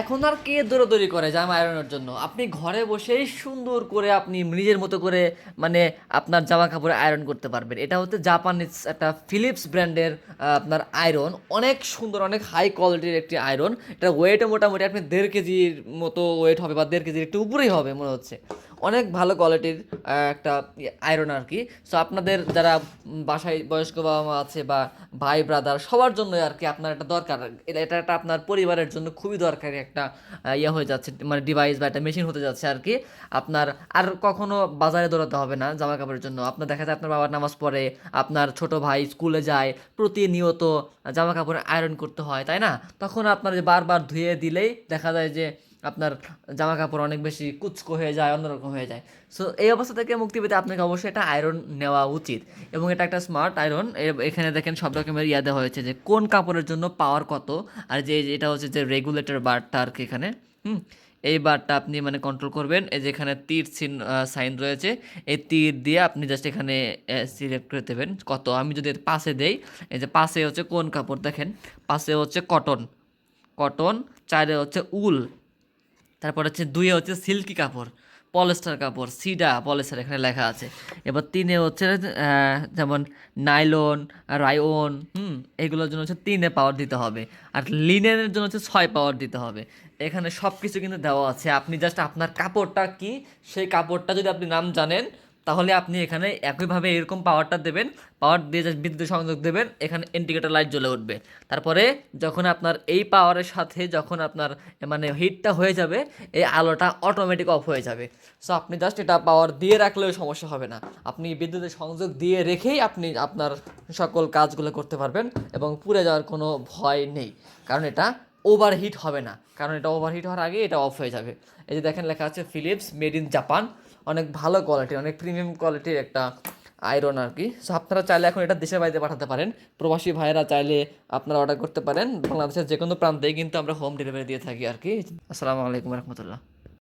এখন আর কে দৌড়াদৌড়ি করে জামা আয়রনের জন্য? আপনি ঘরে বসেই সুন্দর করে আপনি নিজের মতো করে মানে আপনার জামা কাপড় আয়রন করতে পারবেন। এটা হচ্ছে জাপানিজ একটা ফিলিপস ব্র্যান্ডের আপনার আয়রন অনেক সুন্দর, অনেক হাই কোয়ালিটির একটি আয়রন এটা ওয়েটে মোটামুটি আপনি দেড় কেজির মতো ওয়েট হবে বা দেড় কেজির একটু উপরেই হবে, মনে হচ্ছে। অনেক ভালো কোয়ালিটির একটা আয়রন আর কি সো আপনাদের যারা বাসায় বয়স্ক বাবা মা আছে বা ভাই ব্রাদার সবার জন্যই আর কি আপনার একটা দরকার। এটা একটা আপনার পরিবারের জন্য খুবই দরকারি একটা ইয়ে হয়ে যাচ্ছে মানে ডিভাইস বা একটা মেশিন হতে যাচ্ছে আর কি আপনার আর কখনো বাজারে দৌড়াতে হবে না জামা কাপড়ের জন্য। আপনার দেখা যায় আপনার বাবার নামাজ পড়ে, আপনার ছোট ভাই স্কুলে যায়, প্রতিনিয়ত জামা কাপড় আয়রন করতে হয়, তাই না? তখন আপনার যে বারবার ধুয়ে দিলেই দেখা যায় যে আপনার জামা কাপড় অনেক বেশি কুচকো হয়ে যায়, অন্যরকম হয়ে যায়। সো এই অবস্থা থেকে মুক্তি পেতে আপনাকে অবশ্যই এটা আয়রন নেওয়া উচিত। এবং এটা একটা স্মার্ট আয়রন এখানে দেখেন সব রকমের ইয়া দেওয়া হয়েছে যে কোন কাপড়ের জন্য পাওয়ার কত, আর যে এটা হচ্ছে যে রেগুলেটর বারটা আর কি এখানে। হুম? এই বারটা আপনি মানে কন্ট্রোল করবেন, এই যে এখানে তীর চিন সাইন রয়েছে, এই তীর দিয়ে আপনি জাস্ট এখানে সিলেক্ট করে দেবেন কত। আমি যদি পাশে দেই, এই যে পাশে হচ্ছে কোন কাপড় দেখেন? পাশে হচ্ছে কটন কটন চারে হচ্ছে উল। তারপর হচ্ছে দুয়ে হচ্ছে সিল্কি কাপড়, পলেস্টার কাপড়, সিডা, পলেস্টার এখানে লেখা আছে। এবার তিনে হচ্ছে যেমন নাইলন রায়ন হুম, এগুলোর জন্য হচ্ছে তিনে পাওয়ার দিতে হবে। আর লিনেনের জন্য হচ্ছে ছয় পাওয়ার দিতে হবে। এখানে সব কিছু কিন্তু দেওয়া আছে। আপনি জাস্ট আপনার কাপড়টা কি, সেই কাপড়টা যদি আপনি নাম জানেন তাহলে আপনি এখানে একইভাবে এরকম পাওয়ারটা দেবেন পাওয়ার দিয়ে জাস্ট বিদ্যুৎ সংযোগ দেবেন, এখানে ইন্ডিকেটর লাইট জ্বলে উঠবে। তারপরে যখন আপনার এই পাওয়ারের সাথে যখন আপনার মানে হিটটা হয়ে যাবে, এই আলোটা অটোমেটিক অফ হয়ে যাবে। সো আপনি জাস্ট এটা পাওয়ার দিয়ে রাখলেও সমস্যা হবে না। আপনি বিদ্যুতের সংযোগ দিয়ে রেখেই আপনি আপনার সকল কাজগুলো করতে পারবেন এবং পুড়ে যাওয়ার কোনো ভয় নেই। কারণ এটা ওভারহিট হবে না। কারণ এটা ওভারহিট হওয়ার আগে এটা অফ হয়ে যাবে। এই যে দেখেন লেখা আছে ফিলিপস মেড ইন জাপান অনেক ভালো কোয়ালিটির অনেক প্রিমিয়াম কোয়ালিটির একটা আয়রন আর কি। সো আপনারা চাইলে এখন এটা দেশের বাড়িতে পাঠাতে পারেন। প্রবাসী ভাইয়েরা চাইলে আপনারা অর্ডার করতে পারেন। বাংলাদেশের যে কোনো প্রান্তেই কিন্তু আমরা হোম ডেলিভারি দিয়ে থাকি আর কি। আসসালামু আলাইকুম রহমতুল্লাহ।